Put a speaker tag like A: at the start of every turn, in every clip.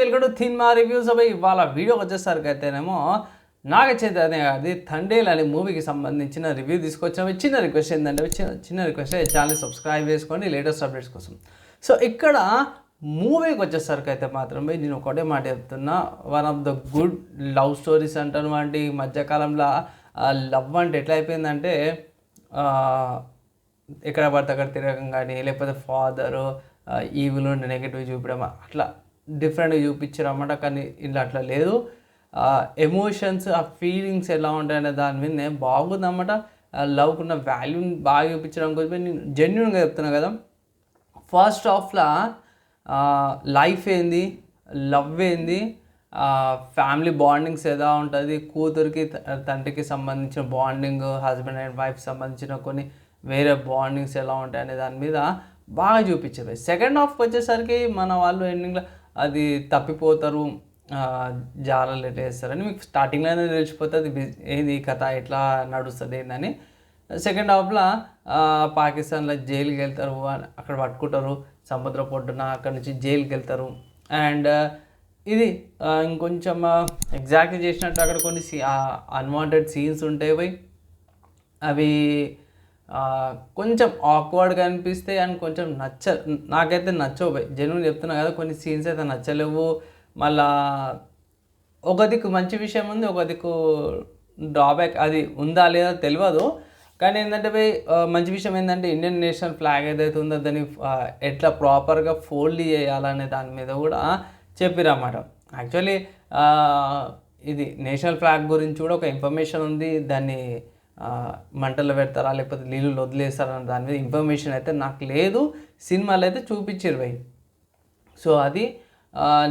A: Welcome to థిన్ మా reviews. అవి ఇవాళ వీడియోకి వచ్చేసరికి అయితేనేమో నాగ చైతన్య గారిది థండేల్ అనే మూవీకి సంబంధించిన రివ్యూ తీసుకొచ్చాము చిన్న రిక్వెస్ట్ ఏంటంటే చిన్న చిన్న రిక్వెస్ట్ ఛానల్ సబ్స్క్రైబ్ చేసుకోండి లేటెస్ట్ అప్డేట్స్ కోసం. సో ఇక్కడ మూవీకి వచ్చేసరికి అయితే మాత్రమే నేను ఒకటే మాట చెప్తున్నా. One of the good love stories అంటాను వంటి మధ్యకాలంలో లవ్ అంటే ఎట్లా అయిపోయిందంటే ఎక్కడ పడితే అక్కడ తిరగం కానీ లేకపోతే ఫాదరు ఈవిలు నెగిటివ్ చూపించడం అట్లా. డిఫరెంట్గా చూపించారు అన్నమాట కానీ ఇలా అట్లా లేదు. ఎమోషన్స్ ఆ ఫీలింగ్స్ ఎలా ఉంటాయనే దాని మీద బాగుందన్నమాట లవ్కున్న వాల్యూని బాగా చూపించడం కోసం నేను జెన్యున్గా చెప్తున్నా కదా. ఫస్ట్ ఆఫ్లా లైఫ్ ఏంది? లవ్ ఏంది? ఫ్యామిలీ బాండింగ్స్ ఎలా ఉంటుంది? కూతురికి త- తండ్రికి సంబంధించిన బాండింగ్ హస్బెండ్ అండ్ వైఫ్ సంబంధించిన కొన్ని వేరే బాండింగ్స్ ఎలా ఉంటాయి అనే దాని మీద బాగా చూపించారు సెకండ్ హాఫ్కి వచ్చేసరికి మన వాళ్ళు ఎండింగ్లో అది తప్పిపోతారు జాలలు ఎట్లా వేస్తారని మీకు స్టార్టింగ్లోనే తెలిసిపోతుంది బిజ్- ఏది కథ ఎట్లా నడుస్తుంది ఏందని. సెకండ్ హాఫ్లో పాకిస్తాన్లో జైలుకి వెళ్తారు అక్కడ పట్టుకుంటారు సముద్ర పొడ్డున అక్కడ నుంచి జైలుకి వెళ్తారు. అండ్ ఇది ఇంకొంచెం ఎగ్జాక్ట్ చేసినట్టు అక్కడ కొన్ని అన్వాంటెడ్ సీన్స్ ఉంటాయి పోయి అవి కొంచెం ఆక్వర్డ్గా అనిపిస్తే అండ్ కొంచెం నచ్చ నాకైతే నచ్చవు. పోయి జనువులు చెప్తున్నా కదా కొన్ని సీన్స్ అయితే నచ్చలేవు. మళ్ళా ఒక దిక్కు మంచి విషయం ఉంది ఒక దిక్కు డ్రాబ్యాక్ అది ఉందా లేదా తెలియదు కానీ ఏంటంటే పోయి మంచి విషయం ఏంటంటే ఇండియన్ నేషనల్ ఫ్లాగ్ ఏదైతే ఉందో దాన్ని ఎట్లా ప్రాపర్గా ఫోల్డ్ చేయాలనే దాని మీద కూడా చెప్పిరన్నమాట. యాక్చువల్లీ ఇది నేషనల్ ఫ్లాగ్ గురించి కూడా ఒక ఇన్ఫర్మేషన్ ఉంది. దాన్ని మంటలు మంటల్లో పెడతారా లేకపోతే నీళ్ళు వదిలేస్తారా దాని మీద ఇన్ఫర్మేషన్ అయితే నాకు లేదు. సినిమాలు అయితే చూపించారు భయ్. సో అది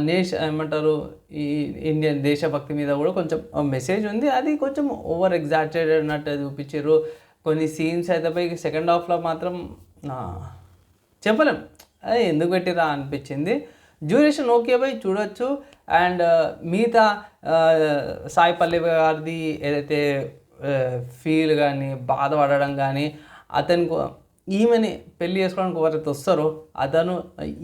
A: నేష ఏమంటారు ఈ ఇండియన్ దేశభక్తి మీద కూడా కొంచెం మెసేజ్ ఉంది. అది కొంచెం ఓవర్ ఎగ్జాక్టెడ్ అన్నట్టు చూపించారు. కొన్ని సీన్స్ అయితే పోయి సెకండ్ హాఫ్లో మాత్రం చెప్పలేం. అదే ఎందుకు పెట్టిరా అనిపించింది. డ్యూరేషన్ ఓకే పోయి చూడొచ్చు. అండ్ మిగతా సాయి పల్లవి గారిది ఏదైతే ఫీల్ కానీ బాధపడడం కానీ అతనికి ఈమెని పెళ్ళి చేసుకోవడానికి ఎవరైతే వస్తారో. అతను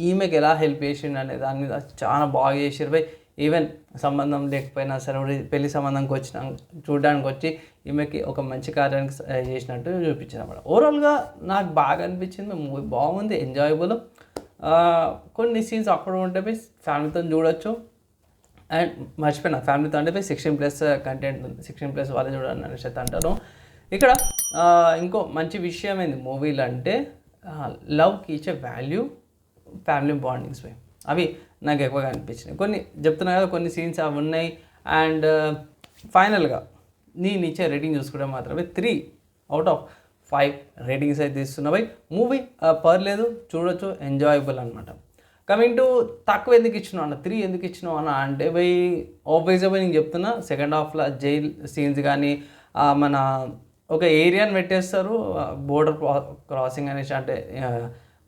A: ఈమెకి ఎలా హెల్ప్ చేసిండు అనే దాని మీద చాలా బాగా చేసారు పోయి ఈవెన్ సంబంధం లేకపోయినా సరే పెళ్ళి సంబంధంకి వచ్చిన చూడడానికి వచ్చి ఈమెకి ఒక మంచి కార్యానికి చేసినట్టు చూపించింది అన్నమాట. ఓవరాల్గా నాకు బాగా అనిపించింది. మూవీ బాగుంది ఎంజాయబుల్ కొన్ని సీన్స్ అక్కడ ఉంటే పోయి ఫ్యామిలీతో చూడొచ్చు. అండ్ మర్చిపోయిన ఫ్యామిలీతో అంటే పోయి సిక్స్టీన్ ప్లస్ కంటెంట్ ఉంది సిక్స్టీన్ ప్లస్ వాళ్ళు చూడండి అనేసి అయితే ఇక్కడ ఇంకో మంచి విషయం ఏంది? మూవీలు అంటే లవ్కి ఇచ్చే వాల్యూ ఫ్యామిలీ బాండింగ్స్ పోయి అవి నాకు ఎక్కువగా అనిపించినాయి. కొన్ని చెప్తున్నా కదా కొన్ని సీన్స్ అవి ఉన్నాయి. అండ్ ఫైనల్గా uh, నేను ఇచ్చే రేటింగ్ చూసుకుంటే మాత్రమే three out of five ratings అయితే ఇస్తున్నవి మూవీ పర్లేదు చూడొచ్చు ఎంజాయబుల్ అనమాట కమింగ్ టు తక్కువ ఎందుకు ఇచ్చినావు అన్న? త్రీ ఎందుకు ఇచ్చినావు అన్న? అంటే బై ఆబ్వియస్గా నేను చెప్తున్నా సెకండ్ హాఫ్లో జైల్ సీన్స్ కానీ మన ఒక ఏరియాని పెట్టేస్తారు బోర్డర్ క్రాసింగ్ అనేసి అంటే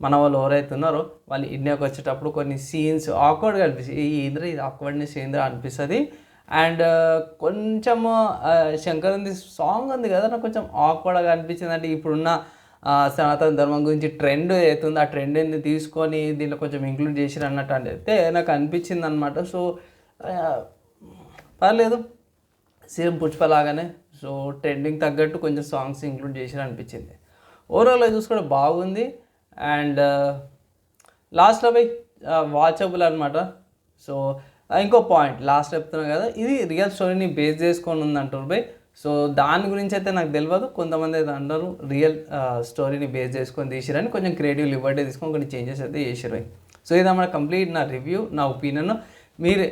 A: మన వాళ్ళు ఎవరైతే ఉన్నారో వాళ్ళు ఇండియాకి వచ్చేటప్పుడు కొన్ని సీన్స్ ఆక్వర్డ్గా అనిపిస్తుంది ఈ ఇది ఆక్వర్డ్నెస్ ఏంద్ర అనిపిస్తుంది. అండ్ కొంచెం శంకర్ ఉంది సాంగ్ ఉంది కదా నాకు కొంచెం ఆక్వర్డ్గా అనిపించింది. అంటే ఇప్పుడున్న సనాతన ధర్మం గురించి ట్రెండ్ అవుతుంది ఆ ట్రెండ్ని తీసుకొని దీంట్లో కొంచెం ఇంక్లూడ్ చేసిరు అన్నట్టు అయితే నాకు అనిపించింది అనమాట సో పర్లేదు. సేమ్ పుష్ప లాగానే. సో ట్రెండింగ్ తగ్గట్టు కొంచెం సాంగ్స్ ఇంక్లూడ్ చేసిరు అనిపించింది. ఓవరాల్గా చూసుకుంటే బాగుంది. అండ్ లాస్ట్లో పోయి వాచబుల్ అనమాట సో ఇంకో పాయింట్ లాస్ట్ చెప్తున్నా కదా ఇది రియల్ స్టోరీని బేస్ చేసుకొని ఉంది అంటారు బై. సో దాని గురించి అయితే నాకు తెలియదు కొంతమంది అయితే అంటారు రియల్ స్టోరీని బేస్ చేసుకొని తీసిరని కొంచెం క్రియేటివ్ లిబర్టీ తీసుకొని కొన్ని చేంజెస్ అయితే చేసిరు సో ఇది మన కంప్లీట్ నా రివ్యూ నా ఒపీనియన్ మీరు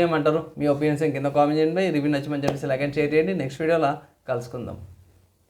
A: ఏమంటారు? మీ ఒపీనియన్స్ కింద కామెంట్ చేయండి. రివ్యూ నచ్చమని చెప్పేసి లైక్ అండ్ షేర్ చేయండి. నెక్స్ట్ వీడియోలో కలుసుకుందాం.